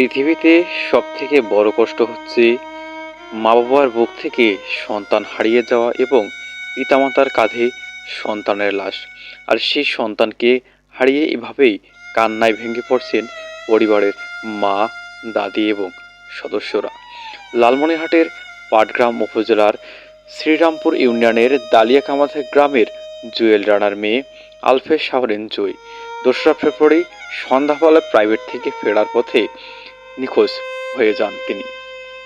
পৃথিবীতে সব থেকে বড় কষ্ট হচ্ছে মা বাবার বুক থেকে সন্তান হারিয়ে যাওয়া এবং পিতামাতার কাঁধে সন্তানের লাশ। আর সেই সন্তানকে হারিয়ে এভাবেই কান্নায় ভেঙে পড়ছেন পরিবারের মা, দাদি এবং সদস্যরা। লালমনিরহাটের পাটগ্রাম উপজেলার শ্রীরামপুর ইউনিয়নের দালিয়াকামাথা গ্রামের জুয়েল রানার মেয়ে আলফে শাহরিন জুই। দোসরা ফেব্রুয়ারি সন্ধ্যাবেলা প্রাইভেট থেকে ফেরার পথে নিখোঁজ হয়ে যান তিনি।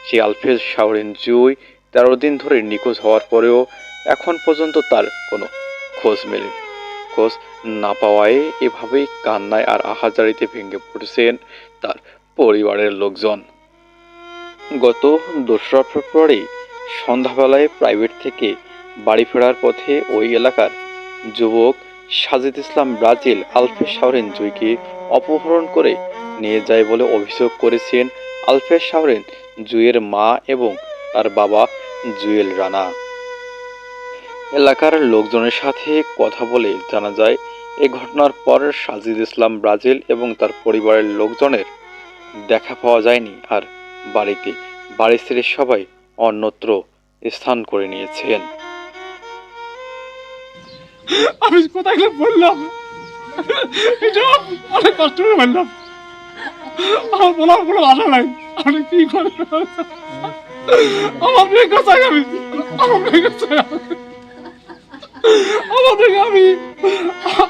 সেই আলফেজ শাহরিন জুই তেরো দিন ধরে নিখোঁজ হওয়ার পরেও এখন পর্যন্ত তার কোনো খোঁজ মেলেনি। খোঁজ না পাওয়ায় এভাবেই কান্নায় আর আহাজারিতে ভেঙে পড়েছেন তার পরিবারের লোকজন। গত দোসরা ফেব্রুয়ারি সন্ধ্যাবেলায় প্রাইভেট থেকে বাড়ি ফেরার পথে ওই এলাকার যুবক সাজিদ ইসলাম ব্রাজিল আলফেজ শাহরিন জুইকে অপহরণ করে নিয়ে যায় বলে অভিযোগ করেছেন আলফেজ শাহরিন, জুয়ের মা এবং তার বাবা জুয়েল রানা। এলাকার লোকজনের সাথে কথা বলে জানা যায় এই ঘটনার পর সাজিদ ইসলাম ব্রাজিল এবং তার পরিবারের লোকজনের দেখা পাওয়া যায়নি আর বাড়িতে বাড়ি ছেড়ে সবাই অন্যত্র স্থান করে নিয়েছেন। আমি কোথায় বললাম অনেক কষ্ট করে বললাম। আমার বলার কোনো ভাষা নাই। আমি কি করে আমার মেয়ে কোথায় আমি? আমার মেয়ে কোথায় আমার মেয়ে আমি।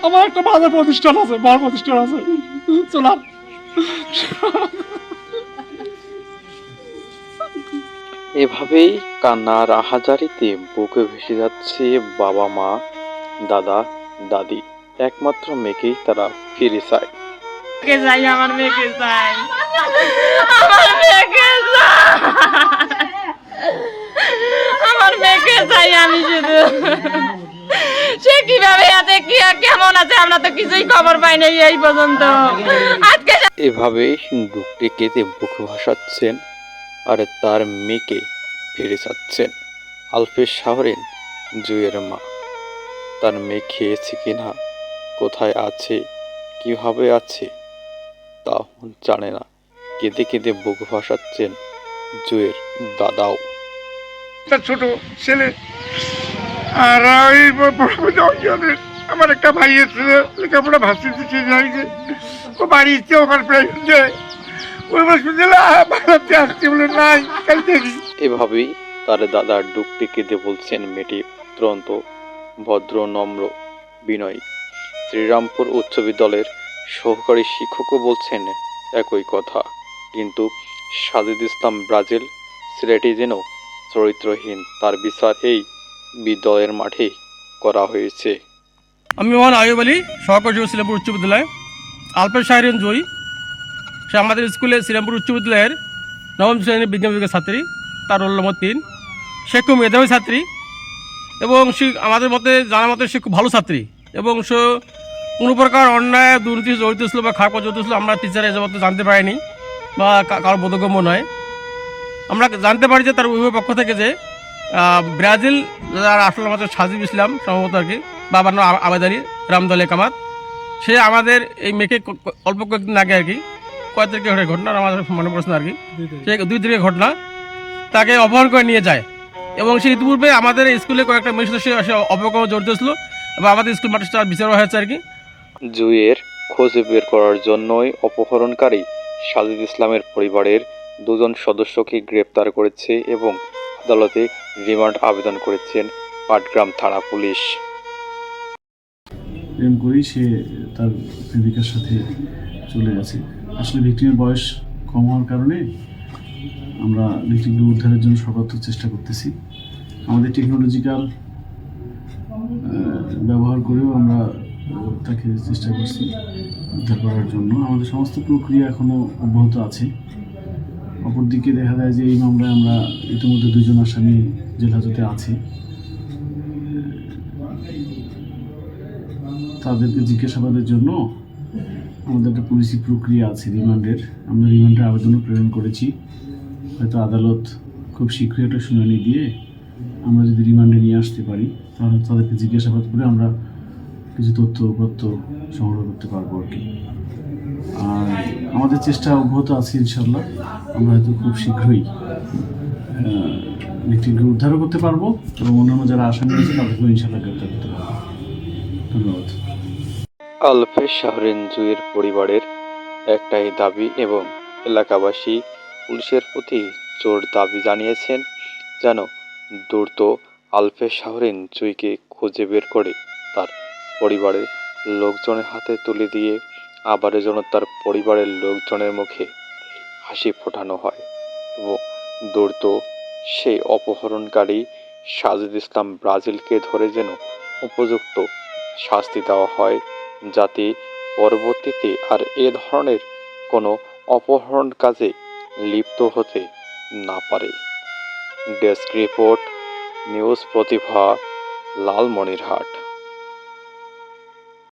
আমার একটা বাজার প্রতিষ্ঠান আছে প্রতিষ্ঠান আছে। চলাম এভাবেই কান্নার আহাজারিতে বুকে ভেসে যাচ্ছে বাবা মা, দাদা, দাদি, একমাত্র মেয়েকেই তারা ফিরে চায়। মেয়েকে চাই আমার মেয়েকে চাই। আমার মেয়েকে চাই। আমার মেয়েকে চাই আমি শুধু। সে কীভাবে আছে কি কেমন আছে আমরা তো কিছুই খবর পাই নাই এই পর্যন্ত। আজকে এভাবেই বুকটি কেঁদে বুকে ভাসাচ্ছেন আর তার মেয়েকে ফিরে চাচ্ছেন আলফেজ শাহরিন জুয়ের মা। তার মেয়ে খেয়েছে কিনা কোথায় আছে কীভাবে আছে তাও জানে না। কেঁদে কেঁদে বুক ভাসাচ্ছেন জুয়ের দাদাও। একটা ছোট ছেলে আর ওই আমার একটা ভাই এসেছিল লেখাপড়া ভাসতে দিচ্ছে যাইছে। ও বাড়ি ইচ্ছে ওখানে প্রায় ওই শুনছিল বাড়াতে আসছে বলে নাই কাল দেখি এভাবেই তার দাদা ডুকটি কেঁদে বলছেন মেয়েটি অত্যন্ত ভদ্র নম্র বিনয়ী। শ্রীরামপুর উচ্চ বিদ্যালয়ের সহকারী শিক্ষকও বলছেন একই কথা। কিন্তু সাজিদ ইসলাম ব্রাজিল সিলেটি যেন চরিত্রহীন, তার বিচার এই বিদ্যালয়ের মাঠে করা হয়েছে। আমি মোহান আয়ুব আলী সহকারী শ্রীরামপুর উচ্চ বিদ্যালয়। আলপের শাহরিন জয়ী। সে আমাদের স্কুলে শ্রীরামপুর উচ্চ বিদ্যালয়ের নবম শ্রেণির বিজ্ঞান বিভাগের ছাত্রী, তার রোল নম্বর তিন। সে খুব মেধাবী ছাত্রী এবং সে আমাদের মতে জানার মতে সে খুব ভালো ছাত্রী এবং সে কোনো প্রকার অন্যায় দুর্নীতি জড়িত ছিল বা খারাপ জড়িত ছিল আমরা টিচার এ যাবত জানতে পারিনি বা কারও বোধগম্য নয়। আমরা জানতে পারি যে তার অভিভাবক পক্ষ থেকে যে ব্রাজিল যার আসলে আমাদের সাজিব ইসলাম সম্ভবত আর কি বাবার নাম আবেদারি রামদলে কামাত। সে আমাদের এই মেয়েকে অল্প কয়েকদিন আগে আর কি কয়েক তারিখে ঘটে ঘটনা আমাদের মনে পড়ছে না আর কি। সে দুই তারিখে ঘটনা তাকে অপহরণ করে নিয়ে যায়। এবং সে ইতিপূর্বে আমাদের স্কুলে কয়েকটা মেয়ের সাথে সে- অপকর্ম জড়িত ছিল এবং আমাদের স্কুল মাঠে তার বিচার হয়েছে আর কি। জুয়ের খোঁজ বের করার জন্যই অপহরণকারী সাজিদ ইসলামের পরিবারের দুজন সদস্যকে গ্রেপ্তার করেছে এবং আদালতে রিমান্ড আবেদন করেছেন পাটগ্রাম থানা পুলিশ। প্রেম করেই সে তার প্রেমিকার সাথে চলে গেছে। আসলে ভিক্টিমের বয়স কম হওয়ার কারণে আমরা ভিক্টিমগুলো উদ্ধারের জন্য সর্বাত্মক চেষ্টা করতেছি। আমাদের টেকনোলজিক্যাল ব্যবহার করেও আমরা তাকে চেষ্টা করছি উদ্ধার করার জন্য। আমাদের সমস্ত প্রক্রিয়া এখনও অব্যাহত আছে। অপরদিকে দেখা যায় যে এই মামলায় আমরা ইতিমধ্যে দুজন আসামি জেল হাজতে আছে। তাদেরকে জিজ্ঞাসাবাদের জন্য আমাদের একটা পুলিশি প্রক্রিয়া আছে রিমান্ডের। আমরা রিমান্ডের আবেদনও প্রেরণ করেছি। হয়তো আদালত খুব শীঘ্রই একটা শুনানি দিয়ে আমরা যদি রিমান্ডে নিয়ে আসতে পারি, তাহলে তাদেরকে জিজ্ঞাসাবাদ করে আমরা কিছু তথ্য উপাত্ত সংগ্রহ করতে পারব আর কি। আর আমাদের চেষ্টা অব্যাহত আছে ইনশাল্লাহ আমরা হয়তো খুব শীঘ্রই ব্যক্তিকে উদ্ধারও করতে পারব এবং অন্যান্য যারা আসামি আছে তাদেরকেও ইনশাল্লাহ গ্রেপ্তার করতে পারব। ধন্যবাদ। আলফেজ শাহরিন জুয়ের পরিবারের একটাই দাবি এবং এলাকাবাসী পুলিশের প্রতি জোর দাবি জানিয়েছেন যেন দ্রুত আলফেজ শাহরিন জুইকে খুঁজে বের করে তার পরিবারের লোকজনের হাতে তুলে দিয়ে আবারও যেন তার পরিবারের লোকজনের মুখে হাসি ফোটানো হয় এবং দ্রুত সেই অপহরণকারী সাজিদ ইসলাম ব্রাজিলকে ধরে যেন উপযুক্ত শাস্তি দেওয়া হয় যাতে পরবর্তীতে আর এ ধরনের কোনো অপহরণ কাজে লিপ্ত হতে না পারে। Desk report, news Pratibha, Lalmonirhat.